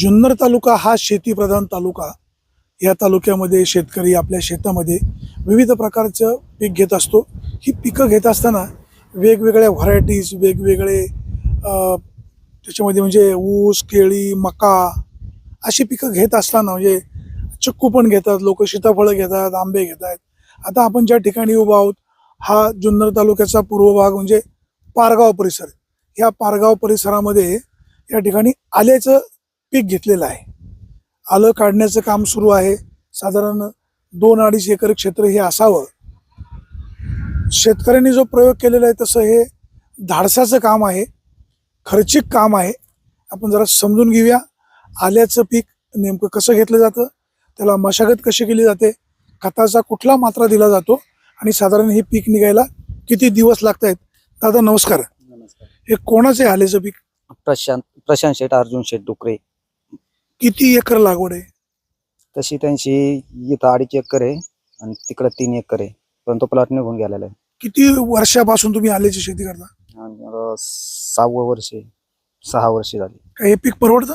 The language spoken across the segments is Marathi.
जुन्नर तालुका हा शेतीप्रधान तालुका. या तालुक्यामध्ये शेतकरी आपल्या शेतामध्ये विविध प्रकारचं पीक घेत असतो. ही पिकं घेत असताना वेगवेगळ्या व्हरायटीज वेगवेगळे त्याच्यामध्ये म्हणजे ऊस केळी मका अशी पिकं घेत असताना म्हणजे चिक्कू पण घेतात लोक सीताफळं घेतात आंबे घेत आहेत आता आपण ज्या ठिकाणी उभा आहोत हा जुन्नर तालुक्याचा पूर्व भाग म्हणजे पारगाव परिसर. या पारगाव परिसरामध्ये या ठिकाणी आल्याचं पीक घेतलेलं आहे. आलं काढण्याचं काम सुरू आहे. साधारण दोन अडीच एकर क्षेत्र हे असावं. शेतकऱ्यांनी जो प्रयोग केलेला आहे तसं हे धाडसाचं काम आहे. खर्चिक काम आहे. आपण जरा समजून घेऊया आल्याचं पीक नेमकं कसं घेतलं जातं त्याला मशागत कशी केली जाते खताचा कुठला मात्रा दिला जातो आणि साधारण हे पीक निघायला किती दिवस लागत आहेत दादा नमस्कार. नमस्कार. हे कोणाचं आहे आल्याचं पीक? प्रशांत प्रशांत शेठ अर्जुन शेठ डुकरे. किती एकर लागवड आहे? तशी त्यांची इथं अडीच एकर आहे आणि तिकडं तीन एकर आहे. पण तो प्लॉट निघून गेलेला आहे. किती वर्षापासून तुम्ही आल्याची शेती करता? आणि आता सहावं वर्ष आहे. सहा वर्ष झाली. काय हे पीक परवडतं?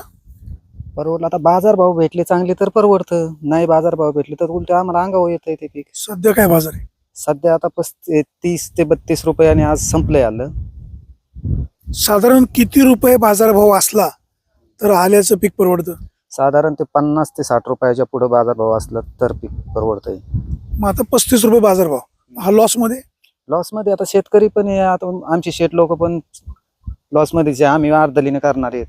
परवडलं आता बाजार भाव भेटले चांगले तर परवडतं. नाही बाजार भाव भेटले तर उलट आम्हाला अंगावर येतं ते पीक. सध्या काय बाजार आहे? सध्या आता पस्ती तीस ते बत्तीस रुपये आणि आज संपलंय आलं. साधारण किती रुपये बाजारभाव असला तर आल्याचं पीक परवडतं? साधारण ते पन्नास ते साठ रुपयाच्या पुढे बाजार भाव असला तर पीक परवडतंय. मग आता पस्तीस रुपये बाजारभाव. हा लॉसमध्ये लॉसमध्ये आता शेतकरी पण आहे आता आमचे शेत लोक पण लॉस मध्येच आहे आम्ही अर्धलीने करणार आहेत.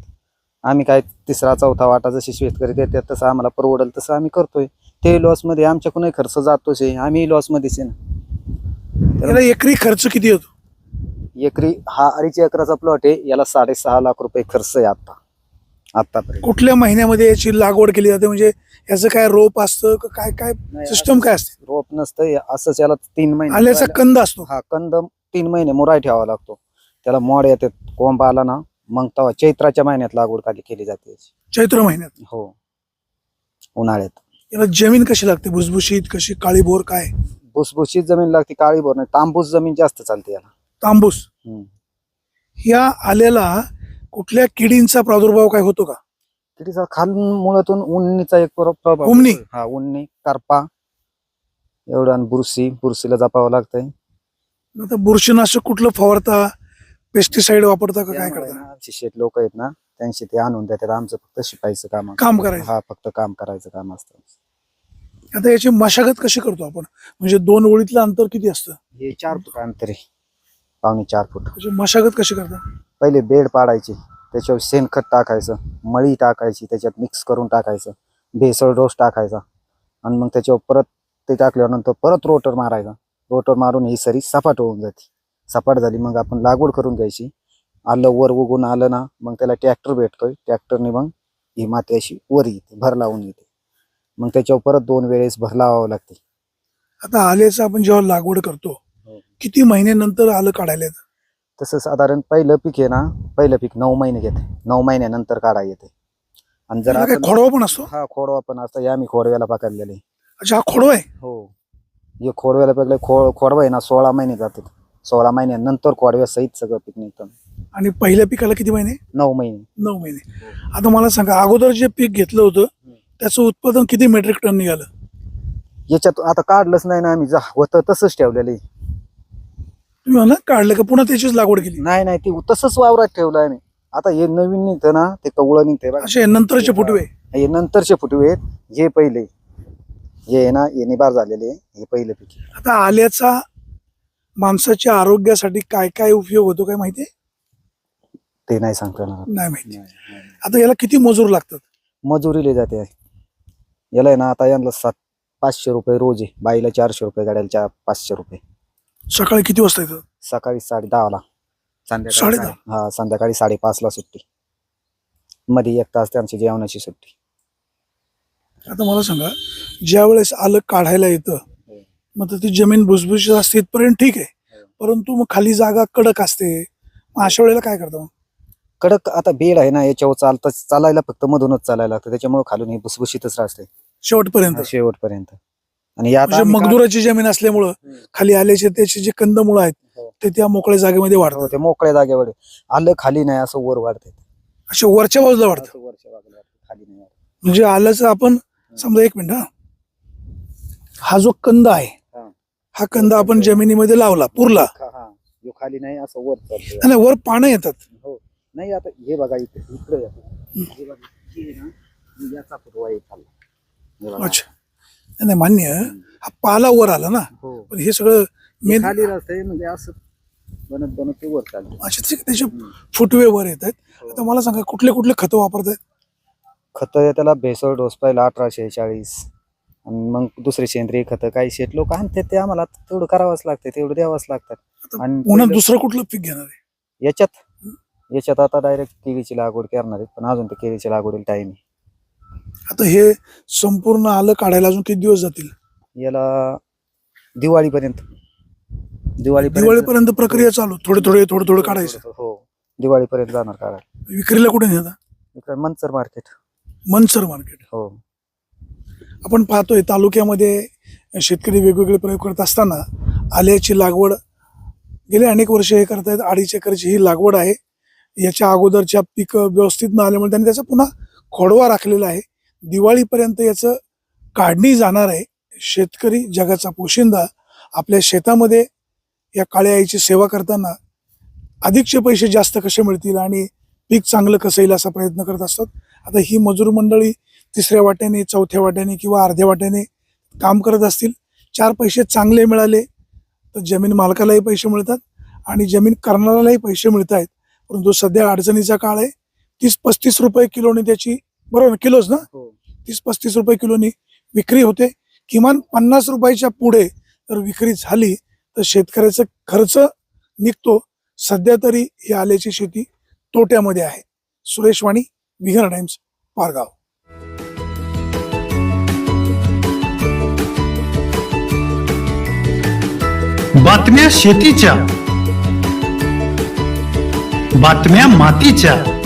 आम्ही काय तिसरा चौथा वाटा जसे शेतकरी देतात तसं आम्हाला परवडेल तसं आम्ही करतोय. ते लॉसमध्ये आमच्याकडून खर्च जातोच आहे आम्ही लॉस मध्येच आहे ना. याला एकरी खर्च किती येतो एकरी हा अडीच एकराचा प्लॉट आहे याला साडेसहा लाख रुपये खर्च आहे आता. आतापर्यंत. कुठल्या महिन्यामध्ये याची लागवड केली जाते? म्हणजे याचं काय रोप असतं? का काय काय सिस्टम काय असते? रोप नसतं असंच याला तीन महिने आल्याचा कंद असतो. हा कंद तीन महिने मुराय ठेवावा लागतो. त्याला मोड येते कोंब आला ना मग तेव्हा चैत्राच्या महिन्यात लागवड खाली केली जाते याची. चैत्र महिन्यात? हो. उन्हाळ्यात. याला जमीन कशी लागते? भुसभुशीत कशी? काळी बोर काय? भुसभुशीत जमीन लागते काळी बोर नाही. तांबूस जमीन जास्त चालते याला. तांबूस. हम्म. या आल्याला कुठल्या किडींचा प्रादुर्भाव काय होतो का? कितीचा खाल मुळातून उन्नीचा एक प्र- प्रभाव उन्नी? होतोय. हा उन्नी करपा एवढं आणि बुरशी. बुरशीला जपावं लागतंय. आता बुरशीनाशक कुठलं फवारता पेस्टिसाइड वापरता का काय करता? शेत लोक आहेत ना त्यांचे ते आणून देतात. आमचं फक्त शिपायचं काम असतं. काम करायचं. हा फक्त काम करायचं काम असतं. आता याची मशागत कशी करतो आपण? म्हणजे दोन ओळीतलं अंतर किती असतं? हे चार फूट अंतर. आहे पावणे चार फूट. त्याची मशागत कशी करता? पहिले बेड पाडायचे त्याच्यावर शेणखत टाकायचं मळी टाकायची त्याच्यात मिक्स करून टाकायचं भेसळ डोस टाकायचा. आणि मग त्याच्यावर परत ते टाकल्यानंतर परत रोटर मारायचा. रोटर मारून ही सरी सपाट होऊन जाते. सपाट झाली मग आपण लागवड करून घ्यायची. आलं वर उगून आलं ना मग त्याला ट्रॅक्टर भेटतोय. ट्रॅक्टरने मग ही माती अशी वर येते भर लावून येते. मग त्याच्यावर परत दोन वेळेस भर लावावं लागते. आता आल्याचं आपण जेव्हा लागवड करतो. किती महिन्यानंतर आलं काढायला? येतं तसं साधारण पहिलं पीक आहे ना पहिलं पीक नऊ महिने घेते. नऊ महिन्यानंतर काढा येते. आणि जर काय आपण- खोडवा पण असतो? हा खोडवा पण असतं. हे आम्ही खोडव्याला पकडलेले. अच्छा हा खोडवा आहे? हो. हे खोडव्याला पकडले खो खोडवा आहे ना सोळा महिने जाते सोळा महिन्यानंतर खोडव्या सहित सगळं पीक निघतं. आणि पहिल्या पिकाला किती महिने? नऊ महिने. नऊ महिने. आता मला सांगा अगोदर जे पीक घेतलं होतं त्याचं उत्पादन किती मेट्रिक टन निघालं? याच्यात आता काढलंच नाही ना आम्ही जा होतं तसंच ठेवलेलं आहे. तुम्ही म्हणा काढलं का? पुन्हा त्याचीच लागवड केली. नाही नाही ती तसंच वावरात ठेवलं आम्ही. आता हे नवीन निघतं ना ते कवळं निघतंय बघा. असे नंतरचे फुटवे. हे नंतरचे फुटवे आहेत. हे पहिले. हे आहे ना हे निबार झालेले आहे. हे पहिले पीक. आहे. आता आल्याचा माणसाच्या आरोग्यासाठी काय काय उपयोग होतो काय माहितीये ते नाही सांगता येणार. नाही माहिती. आता याला किती मजूर लागतात? मजुरीले जाते. याला आहे ना आता यांना सात पाचशे रुपये रोज आहे. बाईला चारशे रुपये गाड्याला चार पाचशे रुपये. सकाळी किती वाजता येतात सकाळी साडे दहाला. संध्याकाळी साडेदहा? साडे- हा संध्याकाळी साडेपाच ला सुट्टी. मध्ये एक तास त्यांची जेवणाची सुट्टी. आता मला सांगा ज्या वेळेस आलं काढायला येतं मग तर ती जमीन भुसभुशीत असते इथपर्यंत ठीक आहे. परंतु मग खाली जागा कडक असते. मग अशा वेळेला काय करता मग? कडक आता बेड आहे ना याच्यावर चालता चालायला फक्त मधूनच चालायला लागतं. त्याच्यामुळे खालून ही भुसभुशीतच राहते. शेवटपर्यंत? शेवटपर्यंत. आणि यात म्हणजे मगदुराची जमीन असल्यामुळं खाली आल्याचे त्याचे जे कंदमुळं आहेत हो. ते त्या मोकळ्या जागेमध्ये हो, वाढतात ते मोकळ्या जागेवर. आलं खाली नाही असं वर वाढते असे वरच्या बाजूला वरच्या वाढतं. खाली नाही वाढत. म्हणजे आल्याचं आपण समजा एक मिनिट हा हा जो कंद आहे हा. हा कंद आपण जमिनीमध्ये लावला पुरला खा- हा यो खाली नाही असं वर चालतोय. आणि वर पानं येतात हो नाही आता हे बघा इथे इकडे हे बघा हे ना, हे याचा फुटवा एक खाल्ला हे बघा. अच्छा नाही नाही, मान्य हा पाला वर आला ना. हो. पण हे सगळं मेन खाली म्हणजे असं बनत बनत ते वर आहे, त्याचे फुटवे वर येत आहेत. आता मला सांगा कुठले कुठले खतं वापरतायत खत त्याला भेसळ डोस पहिला अठराशे चाळीस आणि मग दुसरे सेंद्रिय खतं. काही शेत लोक आणतात ते आम्हाला. तेवढं करावंच लागतं तेवढं द्यावंच लागतात. आणि पुन्हा पहिलं- दुसरं कुठलं पीक घेणार आहे? याच्यात याच्यात आता डायरेक्ट केळीची लागवड करणार आहेत पण अजून ते केळीची लागवडीला टाइम आता हे संपूर्ण आलं काढायला अजून किती दिवस जातील? याला दिवाळीपर्यंत. दिवाळीपर्यंत दिवाळीपर्यंत प्रक्रिया चालू. थोडे थोडे थोडं थोडं काढायचं. हो. दिवाळीपर्यंत जाणार काढायला. विक्रीला कुठे नेता? इकडे मनसर मार्केट. मनसर मार्केट. हो. आपण पाहतोय तालुक्यामध्ये शेतकरी वेगवेगळे प्रयोग करत असताना आल्याची लागवड गेले अनेक वर्ष हे करतायत. अडीच एकरची ही लागवड आहे. याच्या अगोदरच्या पीक व्यवस्थित न आल्यामुळे त्यांनी त्याचा पुन्हा खोडवा राखलेला आहे. दिवाळीपर्यंत याचं काढणी जाणार आहे. शेतकरी जगाचा पोशिंदा आपल्या शेतामध्ये या काळ्या आईची सेवा करताना अधिकचे पैसे जास्त कसे मिळतील आणि पीक चांगलं कसं येईल असा प्रयत्न करत असतात. आता ही मजूर मंडळी तिसऱ्या वाट्याने चौथ्या वाट्याने किंवा अर्ध्या वाट्याने काम करत असतील. चार पैसे चांगले मिळाले तर जमीन मालकालाही पैसे मिळतात आणि जमीन करणाऱ्यालाही पैसे मिळत आहेत परंतु सध्या अडचणीचा काळ आहे. तीस पस्तीस रुपये किलोने त्याची बरोबर ना? किलोच ना? हो. तीस पस्तीस रुपये किलोनी विक्री होते. किमान पन्नास रुपयाच्या पुढे जर विक्री झाली तर शेतकऱ्याचा खर्च निघतो. सध्या तरी ही आल्याची शेती तोट्यामध्ये आहे. सुरेश वाणी विघर टाइम्स पारगाव. बातम्या शेतीच्या बातम्या मातीच्या.